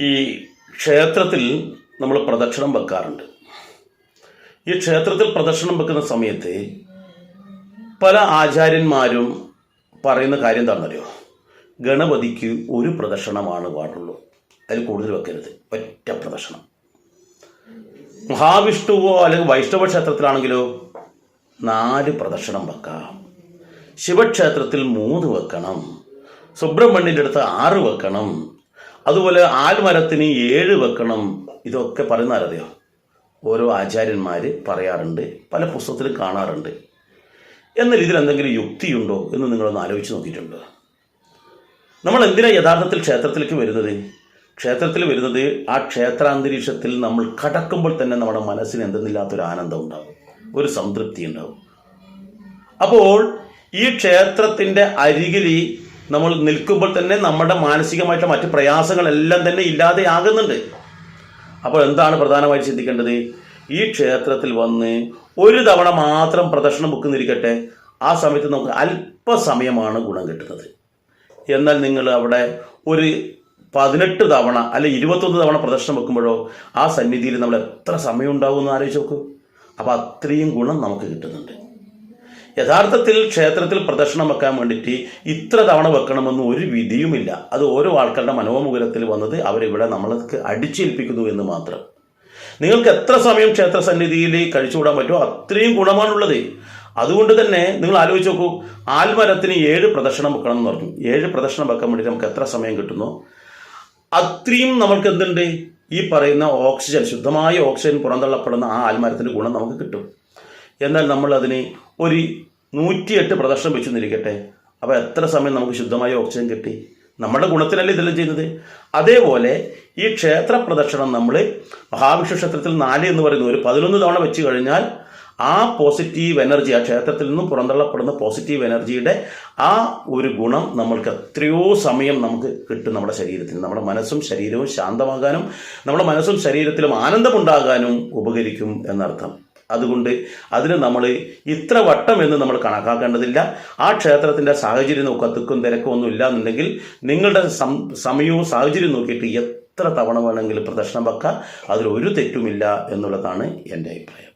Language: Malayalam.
ഈ ക്ഷേത്രത്തിൽ നമ്മൾ പ്രദക്ഷിണം വെക്കാറുണ്ട്. ഈ ക്ഷേത്രത്തിൽ പ്രദക്ഷിണം വെക്കുന്ന സമയത്ത് പല ആചാര്യന്മാരും പറയുന്ന കാര്യം എന്താണെന്നറിയോ? ഗണപതിക്ക് ഒരു പ്രദക്ഷിണമാണ് പാടുള്ളൂ അതിൽ കൂടുതൽ വെക്കരുത്. ഒറ്റ പ്രദക്ഷിണം. മഹാവിഷ്ണുവോ അല്ലെങ്കിൽ വൈഷ്ണവ ക്ഷേത്രത്തിലാണെങ്കിലോ നാല് പ്രദക്ഷിണം വെക്കാം. ശിവക്ഷേത്രത്തിൽ മൂന്ന് വെക്കണം. സുബ്രഹ്മണ്യന്റെ അടുത്ത് ആറ് വെക്കണം. അതുപോലെ ആൽമരത്തിന് ഏഴ് വെക്കണം. ഇതൊക്കെ പറയുന്ന അറിയോ ഓരോ ആചാര്യന്മാർ പറയാറുണ്ട് പല പുസ്തകത്തിലും കാണാറുണ്ട്. എന്നാൽ ഇതിൽ എന്തെങ്കിലും യുക്തിയുണ്ടോ എന്ന് നിങ്ങളൊന്ന് ആലോചിച്ച് നോക്കിയിട്ടുണ്ടോ? നമ്മൾ എന്തിനാണ് യഥാർത്ഥത്തിൽ ക്ഷേത്രത്തിലേക്ക് വരുന്നത്? ക്ഷേത്രത്തിൽ വരുന്നത് ആ ക്ഷേത്രാന്തരീക്ഷത്തിൽ നമ്മൾ കടക്കുമ്പോൾ തന്നെ നമ്മുടെ മനസ്സിന് എന്തെന്നില്ലാത്തൊരു ആനന്ദം ഉണ്ടാവും ഒരു സംതൃപ്തി ഉണ്ടാവും. അപ്പോൾ ഈ ക്ഷേത്രത്തിന്റെ അരികിൽ നമ്മൾ നിൽക്കുമ്പോൾ തന്നെ നമ്മുടെ മാനസികമായിട്ടുള്ള മറ്റ് പ്രയാസങ്ങളെല്ലാം തന്നെ ഇല്ലാതെ ഇല്ലാതെയാകുന്നുണ്ട്. അപ്പോൾ എന്താണ് പ്രധാനമായിട്ട് ചിന്തിക്കേണ്ടത്? ഈ ക്ഷേത്രത്തിൽ വന്ന് ഒരു തവണ മാത്രം പ്രദർശനം ബുക്കുന്നിരിക്കട്ടെ ആ സമയത്ത് നമുക്ക് അല്പസമയമാണ് ഗുണം കിട്ടുന്നത്. എന്നാൽ നിങ്ങൾ അവിടെ ഒരു പതിനെട്ട് തവണ അല്ലെ ഇരുപത്തൊന്ന് തവണ പ്രദർശനം വെക്കുമ്പോഴോ ആ സന്നിധിയിൽ നമ്മൾ എത്ര സമയം ഉണ്ടാവും എന്ന് ആലോചിച്ച് നോക്കൂ. അപ്പോൾ അത്രയും ഗുണം നമുക്ക് കിട്ടുന്നുണ്ട്. യഥാർത്ഥത്തിൽ ക്ഷേത്രത്തിൽ പ്രദർശനം വെക്കാൻ വേണ്ടിയിട്ട് ഇത്ര തവണ വെക്കണമെന്ന് ഒരു വിധിയുമില്ല. അത് ഓരോ ആൾക്കാരുടെ മനോമുഖരത്തിൽ വന്നത് അവരിവിടെ നമ്മൾക്ക് അടിച്ചേൽപ്പിക്കുന്നു എന്ന് മാത്രം. നിങ്ങൾക്ക് എത്ര സമയം ക്ഷേത്ര സന്നിധിയിൽ കഴിച്ചുകൂടാൻ പറ്റുമോ അത്രയും ഗുണമാണുള്ളത്. അതുകൊണ്ട് തന്നെ നിങ്ങൾ ആലോചിച്ച് നോക്കൂ ആൽമരത്തിന് ഏഴ് പ്രദർശനം വെക്കണം എന്ന് പറഞ്ഞു. ഏഴ് പ്രദർശനം വെക്കാൻ വേണ്ടി നമുക്ക് എത്ര സമയം കിട്ടുന്നു? അത്രയും നമുക്ക് എന്തുണ്ട്? ഈ പറയുന്ന ഓക്സിജൻ ശുദ്ധമായ ഓക്സിജൻ പുറന്തള്ളപ്പെടുന്ന ആ ആൽമരത്തിന്റെ ഗുണം നമുക്ക് കിട്ടും. എന്നാൽ നമ്മൾ അതിന് ഒരു നൂറ്റിയെട്ട് പ്രദർശനം വെച്ചു അപ്പോൾ എത്ര സമയം നമുക്ക് ശുദ്ധമായ ഓക്സിജൻ കിട്ടി? നമ്മുടെ ഗുണത്തിനല്ലേ ഇതെല്ലാം ചെയ്യുന്നത്? അതേപോലെ ഈ ക്ഷേത്ര പ്രദക്ഷിണം നമ്മൾ മഹാവിഷ്ണു ക്ഷേത്രത്തിൽ നാല് എന്ന് പറയുന്നത് ഒരു പതിനൊന്ന് തവണ വെച്ച് കഴിഞ്ഞാൽ ആ പോസിറ്റീവ് എനർജി ആ ക്ഷേത്രത്തിൽ നിന്നും പുറന്തള്ളപ്പെടുന്ന പോസിറ്റീവ് എനർജിയുടെ ആ ഒരു ഗുണം നമ്മൾക്ക് എത്രയോ സമയം നമുക്ക് കിട്ടും നമ്മുടെ ശരീരത്തിന്. നമ്മുടെ മനസ്സും ശരീരവും ശാന്തമാകാനും നമ്മുടെ മനസ്സും ശരീരത്തിലും ആനന്ദമുണ്ടാകാനും ഉപകരിക്കും എന്നർത്ഥം. അതുകൊണ്ട് അതിന് നമ്മൾ ഇത്ര വട്ടം എന്ന് നമ്മൾ കണക്കാക്കേണ്ടതില്ല. ആ ക്ഷേത്രത്തിന്റെ സാഹചര്യം നോക്കുക തിക്കും തിരക്കും ഒന്നും ഇല്ല എന്നുണ്ടെങ്കിൽ നിങ്ങളുടെ സമയവും സാഹചര്യവും നോക്കിയിട്ട് എത്ര തവണ വേണമെങ്കിലും പ്രദർശനം വെക്കുക അതിലൊരു തെറ്റുമില്ല എന്നുള്ളതാണ് എന്റെ അഭിപ്രായം.